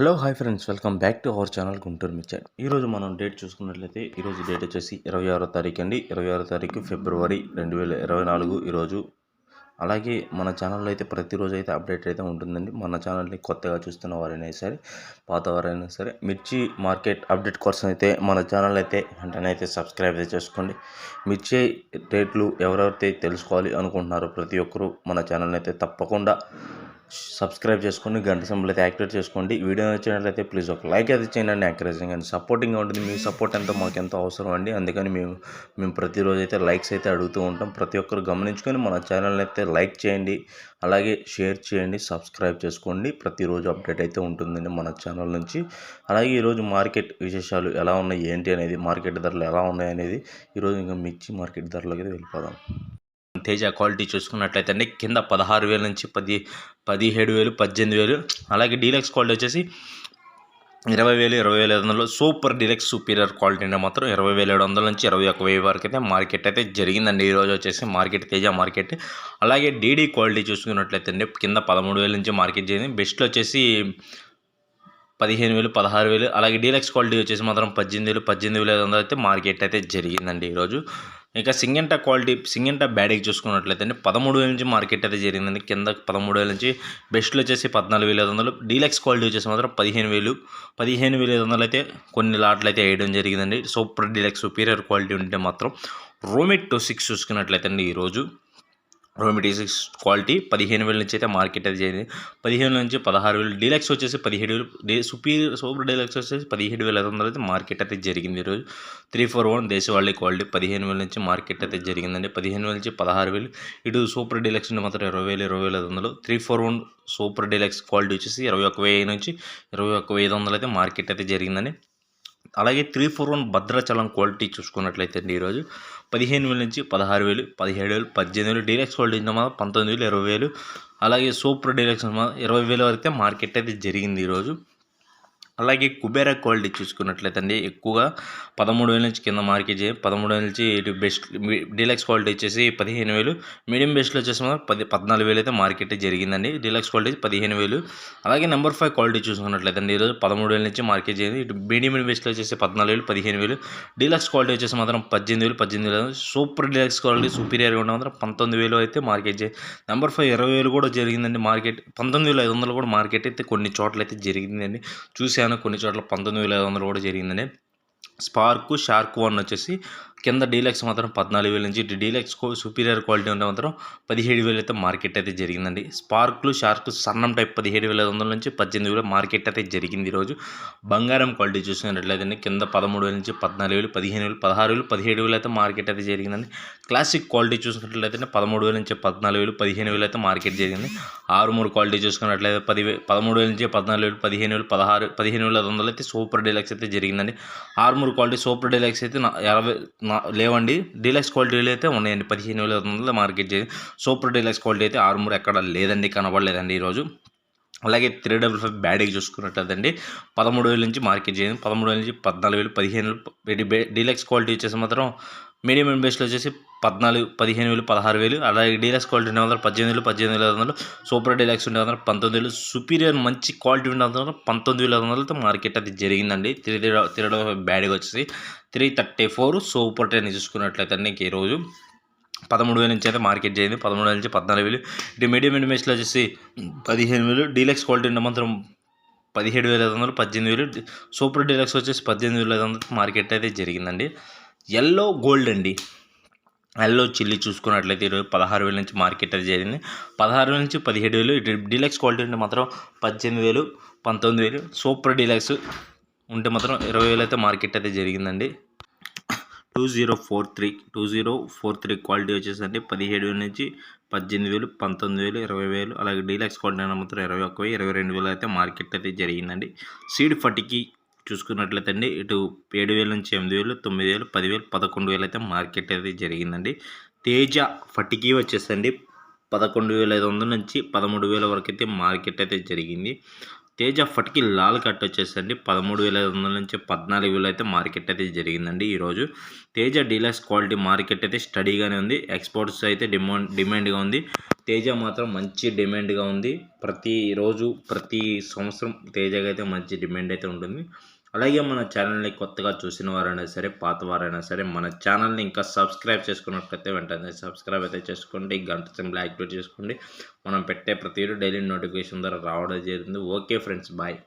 Hello hi friends welcome back to our channel Guntur మిచ్చాడ్ ఈరోజు మనం date చూసుకున్నట్లయితే ఈరోజు డేట్ వచ్చేసి ఇరవై ఆరో తారీఖు అండి ఇరవై ఆరో తారీఖు ఫిబ్రవరి రెండు వేల ఇరవై నాలుగు ఈరోజు. అలాగే మన ఛానల్లో అయితే ప్రతిరోజు అయితే అప్డేట్ అయితే ఉంటుందండి. మన ఛానల్ని కొత్తగా చూస్తున్న వారైనా సరే పాత వారైనా సరే మిర్చి మార్కెట్ అప్డేట్ కోసం అయితే మన ఛానల్ అయితే వెంటనే అయితే సబ్స్క్రైబ్ అయితే చేసుకోండి. మిర్చి రేట్లు ఎవరెవరైతే తెలుసుకోవాలి అనుకుంటున్నారో ప్రతి ఒక్కరూ మన ఛానల్ని అయితే తప్పకుండా సబ్స్క్రైబ్ చేసుకోండి గంట సింబల్ అయితే యాక్టివేట్ చేసుకోండి. వీడియో నచ్చినట్లయితే ప్లీజ్ ఒక లైక్ అయితే చేయండి ఎంకరేజింగ్ అండ్ సపోర్టింగ్గా ఉంటుంది. మీ సపోర్ట్ ఎంతో మాకు ఎంతో అవసరం అండి. అందుకని మేము మేము ప్రతిరోజు అయితే లైక్స్ అయితే అడుగుతూ ఉంటాం. ప్రతి ఒక్కరు గమనించుకొని మన ఛానల్ని అయితే లైక్ చేయండి. అలాగే షేర్ చేయండి సబ్స్క్రైబ్ చేసుకోండి. ప్రతిరోజు అప్డేట్ అయితే ఉంటుందండి మన ఛానల్ నుంచి. అలాగే ఈరోజు మార్కెట్ విశేషాలు ఎలా ఉన్నాయి ఏంటి అనేది మార్కెట్ ధరలు ఎలా ఉన్నాయి అనేది ఈరోజు ఇంకా మిర్చి మార్కెట్ ధరలోకి అయితే వెళ్ళిపోదాం. తేజ క్వాలిటీ చూసుకున్నట్లయితే అండి కింద పదహారు వేల నుంచి పది పదిహేడు వేలు పద్దెనిమిది వేలు. అలాగే డీలక్స్ క్వాలిటీ వచ్చేసి ఇరవై వేలు ఇరవై వేల ఐదు వందలు. సూపర్ డీలక్స్ సూపీరియర్ క్వాలిటీ అంటే మాత్రం. ఇరవై వేల ఏడు వందల నుంచి ఇరవై ఒక వెయ్యి వరకు అయితే మార్కెట్ అయితే జరిగిందండి. ఈరోజు వచ్చేసి మార్కెట్ తేజ మార్కెట్. అలాగే డీడీ క్వాలిటీ చూసుకున్నట్లయితే అండి కింద పదమూడు వేల నుంచి మార్కెట్ జరిగింది. బెస్ట్లో వచ్చేసి పదిహేను వేలు పదహారు వేలు. అలాగే డీలక్స్ క్వాలిటీ వచ్చేసి మాత్రం పద్దెనిమిది వేలు పద్దెనిమిది వేల ఐదు వందలు అయితే మార్కెట్ అయితే జరిగిందండి ఈరోజు ఇక సింగంటా క్వాలిటీ సింగంటా బ్యాడీకి చూసుకున్నట్లయితే అండి పదమూడు వేల నుంచి మార్కెట్ అయితే జరిగిందండి. కింద పదమూడు వేల నుంచి బెస్ట్లు వచ్చేసి పద్నాలుగు వేల ఐదు వందలు. డీలక్స్ క్వాలిటీ వచ్చేసి మాత్రం పదిహేను వేలు. పదిహేను వేల ఐదు వందలు అయితే కొన్ని లాట్లు అయితే వేయడం జరిగిందండి. సూపర్ డీలక్స్ సుపీరియర్ క్వాలిటీ ఉంటే మాత్రం రోమిట్ టూ సిక్స్ చూసుకున్నట్లయితే అండి ఈరోజు. రోమిటీ క్వాలిటీ పదిహేను వేల నుంచి అయితే మార్కెట్ అయితే జరిగింది. పదిహేను నుంచి పదహారు వేలు డీలక్స్ వచ్చేసి పదిహేడు వేలు డే సుపీరియర్ సూపర్ డీలక్స్ వచ్చేసి పదిహేడు వేల ఐదు వందలు అయితే మార్కెట్ అయితే జరిగింది ఈరోజు. త్రీ ఫోర్ వన్ దేశవాళీ క్వాలిటీ పదిహేను వేల నుంచి మార్కెట్ అయితే జరిగిందండి. పదిహేను వేల నుంచి పదహారు వేలు ఇటు సూపర్ డీలక్స్ నుండి మాత్రం ఇరవై వేలు ఇరవై వేల ఐదు వందలు. Three four one super deluxe quality వచ్చేసి ఇరవై ఒక వెయ్యి నుంచి ఇరవై ఒక వెయ్యి ఐదు వందలు అయితే మార్కెట్ అయితే జరిగిందండి. అలాగే three four one Bhadrachalam quality చూసుకున్నట్లయితే అండి ఈరోజు. పదిహేను వేల నుంచి పదహారు వేలు పదిహేడు వేలు పద్దెనిమిది వేలు డీలక్స్ క్వాలిటీ మాత్రం పంతొమ్మిది వేలు ఇరవై వేలు. అలాగే సూపర్ డీలక్స్ ఇరవై వేల వరకు మార్కెట్ అయితే జరిగింది ఈరోజు. అలాగే కుబేరా క్వాలిటీ చూసుకున్నట్లయితే అండి ఎక్కువగా పదమూడు వేల నుంచి కింద మార్కెట్ పదమూడు వేల నుంచి ఇటు బెస్ట్ డీలక్స్ క్వాలిటీ వచ్చేసి పదిహేను వేలు. మీడియం బెస్ట్లో వచ్చేసి మాత్రం పది పద్నాలుగు వేలు అయితే మార్కెట్ జరిగిందండి. డీలక్స్ క్వాలిటీ పదిహేను వేలు. అలాగే నెంబర్ ఫైవ్ క్వాలిటీ చూసుకున్నట్లయితే అండి ఈరోజు పదమూడు వేల నుంచి మార్కెట్ చేయండి ఇటు మీడియం బెస్ట్లో వచ్చేసి పద్నాలుగు వేలు పదిహేను వేలు. డీలక్స్ క్వాలిటీ వచ్చేసి మాత్రం పద్దెనిమిది వేలు పద్దెనిమిది వేలు. సూపర్ డీలక్స్ క్వాలిటీ సూపీరియర్గా ఉంటే మాత్రం పంతొమ్మిది వేలు అయితే మార్కెట్ చేయి నెంబర్ ఫైవ్ ఇరవై వేలు కూడా జరిగిందండి మార్కెట్. పంతొమ్మిది వేల ఐదు వందలు కూడా మార్కెట్ అయితే కొన్ని చోట్ల అయితే జరిగిందండి. చూశాను. కొన్ని చోట్ల పంతొమ్మిది వేల ఐదు వందలు కూడా జరిగిందని స్పార్క్ షార్క్ వన్ వచ్చేసి కింద డీలక్స్ మాత్రం పద్నాలుగు వేల నుంచి డీలక్స్ సుపీరియర్ క్వాలిటీ ఉంటే మాత్రం పదిహేడు వేలు అయితే మార్కెట్ అయితే జరిగిందండి. స్పార్క్లు షార్క్ సన్నం టైప్ పదిహేడు వేల ఐదు వందల నుంచి పద్దెనిమిది వేల మార్కెట్ అయితే జరిగింది ఈరోజు. బంగారం క్వాలిటీ చూసినట్లయితే కింద పదమూడు వేల నుంచి పద్నాలుగు వేలు పదిహేను వేలు పదహారు వేలు పదిహేడు వేలు అయితే మార్కెట్ అయితే జరిగిందండి. క్లాసిక్ క్వాలిటీ చూసినట్లయితే పదమూడు వేల నుంచి పద్నాలుగు వేలు పదిహేను వేలు అయితే మార్కెట్ జరిగింది. ఆరు మూడు క్వాలిటీ చూసుకున్నట్లయితే పది పదమూడు వేల నుంచి పద్నాలుగు వేలు పదిహేను వేలు పదహారు పదిహేను వేల ఐదు వందలు అయితే సూపర్ డీలక్స్ అయితే జరిగిందండి. ఆరు మూడు క్వాలిటీ సూపర్ డీలక్స్ అయితే నా లేవండి. డీలక్స్ క్వాలిటీలు అయితే ఉన్నాయండి. పదిహేను వేల ఐదు వందలు మార్కెట్ చేసి సూపర్ డీలక్స్ క్వాలిటీ అయితే ఆర్మూర్ ఎక్కడ లేదండి కనబడలేదండి ఈరోజు. అలాగే త్రీ డబుల్ ఫైవ్ బ్యాడీకి చూసుకున్నట్లయితే పదమూడు వేల నుంచి మార్కెట్ చేయండి. పదమూడు వేల నుంచి పద్నాలుగు వేలు పదిహేను డీలక్స్ క్వాలిటీ వచ్చేసి మాత్రం మీడియం అండ్ బేస్లో వచ్చేసి పద్నాలుగు పదిహేను వేలు పదహారు వేలు. అలాగే డీలక్స్ క్వాలిటీ ఉండే వందలు పద్దెనిమిది వేలు పద్దెనిమిది వేల ఐదు వందలు. సూపర్ డీలక్స్ ఉండే వందలు పంతొమ్మిది వేలు. సుపీరియర్ మంచి క్వాలిటీ ఉండే వందలు పంతొమ్మిది వేల ఐదు వందలతో మార్కెట్ అది జరిగిందండి. త్రీ త్రీ బ్యాడ్గా వచ్చేసి three thirty four super ten చూసుకున్నట్లయితే నీకు ఈరోజు పదమూడు వేల నుంచి అయితే మార్కెట్ చేయండి పదమూడు వేల నుంచి పద్నాలుగు వేలు. ఇటు మీడియం అండ్ బేస్లో వచ్చేసి పదిహేను వేలు. డీలక్స్ క్వాలిటీ ఉండే మాత్రం పదిహేడు వేల ఐదు వందలు పద్దెనిమిది వేలు. సూపర్ డీలక్స్ వచ్చేసి పద్దెనిమిది వేల ఐదు వందలు మార్కెట్ అయితే జరిగిందండి. ఎల్లో గోల్డ్ అండి. ఎల్లో చిల్లీ చూసుకున్నట్లయితే ఈరోజు పదహారు వేల నుంచి మార్కెట్ అయితే జరిగింది. పదహారు వేల నుంచి పదిహేడు వేలు. డీలక్స్ క్వాలిటీ ఉంటే మాత్రం పద్దెనిమిది వేలు పంతొమ్మిది వేలు. సూపర్ డీలక్స్ ఉంటే మాత్రం ఇరవై వేలు అయితే మార్కెట్ అయితే జరిగిందండి. Two zero four three two zero four three quality వచ్చేసండి పదిహేడు వేల నుంచి పద్దెనిమిది వేలు పంతొమ్మిది వేలు ఇరవై వేలు. అలాగే డీలక్స్ క్వాలిటీ అయినా మాత్రం ఇరవై ఒక్క ఇరవై రెండు వేలు అయితే మార్కెట్ అయితే జరిగిందండి. సీడ్ ఫటికి చూసుకున్నట్లయితే అండి ఇటు ఏడు వేల నుంచి ఎనిమిది వేలు తొమ్మిది వేలు పదివేలు పదకొండు వేలు అయితే మార్కెట్ అయితే జరిగిందండి. తేజ ఫటికి వచ్చేసండి పదకొండు వేల ఐదు వందల నుంచి పదమూడు వేల వరకు అయితే మార్కెట్ అయితే జరిగింది. తేజ ఫటికి లాల్ కట్ వచ్చేసండి పదమూడు వేల ఐదు వందల నుంచి పద్నాలుగు వేలు అయితే మార్కెట్ అయితే జరిగిందండి ఈరోజు. తేజ డీలక్స్ క్వాలిటీ మార్కెట్ అయితే స్టడీగానే ఉంది ఎక్స్పోర్ట్స్ అయితే డిమాండ్ డిమాండ్గా ఉంది. తేజ మాత్రం మంచి డిమాండ్గా ఉంది. ప్రతి రోజు ప్రతి సంవత్సరం తేజగా అయితే మంచి డిమాండ్ అయితే ఉంటుంది. అలాగే మన ఛానల్ని కొత్తగా చూసిన వారైనా సరే పాత వారైనా సరే మన ఛానల్ని ఇంకా సబ్స్క్రైబ్ చేసుకున్నట్లయితే వెంటనే సబ్స్క్రైబ్ అయితే చేసుకోండి గంట సింబల్ యాక్టివేట్ చేసుకోండి. మనం పెట్టే ప్రతి డైలీ నోటిఫికేషన్ ద్వారా రావడం జరిగింది. Okay friends bye.